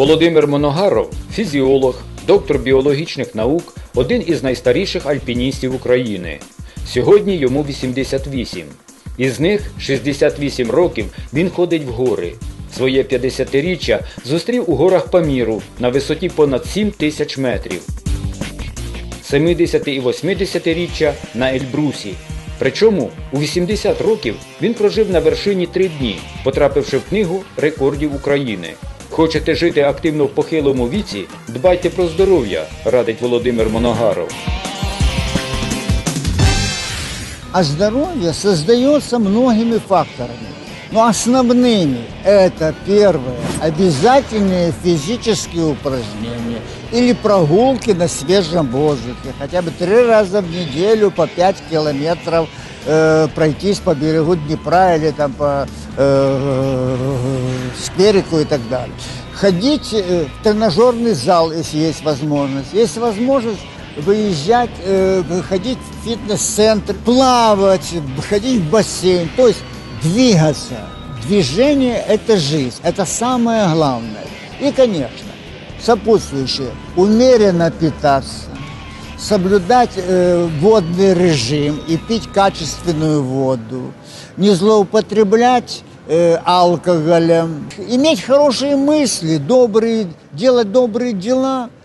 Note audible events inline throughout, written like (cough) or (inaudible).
Володимир Моногаров фізіолог, доктор біологічних наук, один із найстаріших альпіністів України. Сьогодні йому 88. Із них 68 років він ходить в гори. Своє 50-річчя зустрів у горах Паміру на висоті понад 7 тисяч метрів. 70 і 80-річчя на Ельбрусі. Причому у 80 років він прожив на вершині 3 дні, потрапивши в книгу рекордів України. Хочете жити активно в похилому віці? Дбайте про здоров'я, радить Володимир Моногаров. А здоровье создается многими факторами. Но основными это первое – обязательные физические упражнения или прогулки на свежем воздухе. Хотя бы три раза в неделю по 5 километров э, пройтись по берегу Днепра или там по э, скверику и так далее. Ходить в тренажерный зал, если есть возможность. Есть возможность выезжать, э, ходить в фитнес-центр, плавать, ходить в бассейн, то есть двигаться. Движение – это жизнь, это самое главное. И, конечно, сопутствующее – умеренно питаться, соблюдать э, водный режим и пить качественную воду, не злоупотреблять э, алкоголем, иметь хорошие мысли, добрые, делать добрые дела –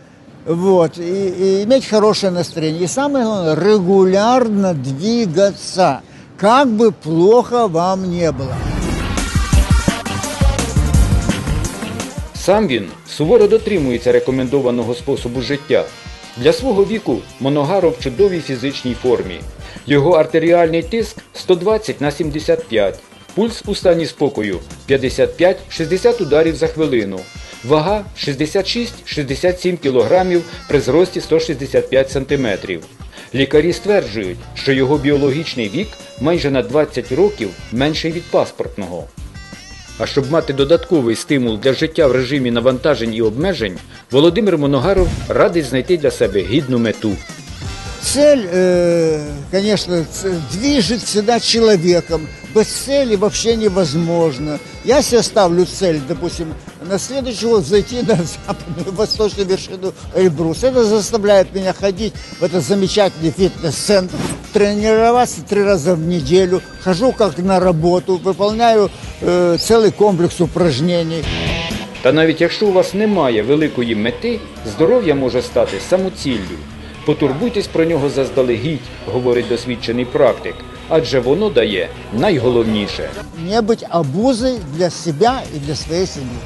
вот, и, и иметь хорошее настроение. И самое главное, регулярно двигаться, как бы плохо вам не было. Сам він суворо дотримується рекомендованого способу життя. Для свого віку Моногаров в чудовій фізичній формі. Його артеріальний тиск 120 на 75, пульс у стані спокою 55-60 ударів за хвилину, вага 66-67 кг при зрості 165 см. Лікарі стверджують, що його біологічний вік майже на 20 років менший від паспортного. А щоб мати додатковий стимул для життя в режимі навантажень і обмежень, Володимир Моногаров радить знайти для себе гідну мету. Цель, э, конечно, ц- движет всегда человеком. Без цели вообще невозможно. Я себе ставлю цель, допустим, на следующий год зайти на западную (laughs) восточную вершину Эльбрус. Это заставляет меня ходить в этот замечательный фитнес-центр, тренироваться три раза в неделю, хожу как на работу, выполняю э, целый комплекс упражнений. Та навіть якщо у вас немає великої мети, здоров'я може стати самоціллю. Потурбуйтесь про нього заздалегідь, говорить досвідчений практик, адже воно дає найголовніше. Не быть обузой для себя и для своей семьи.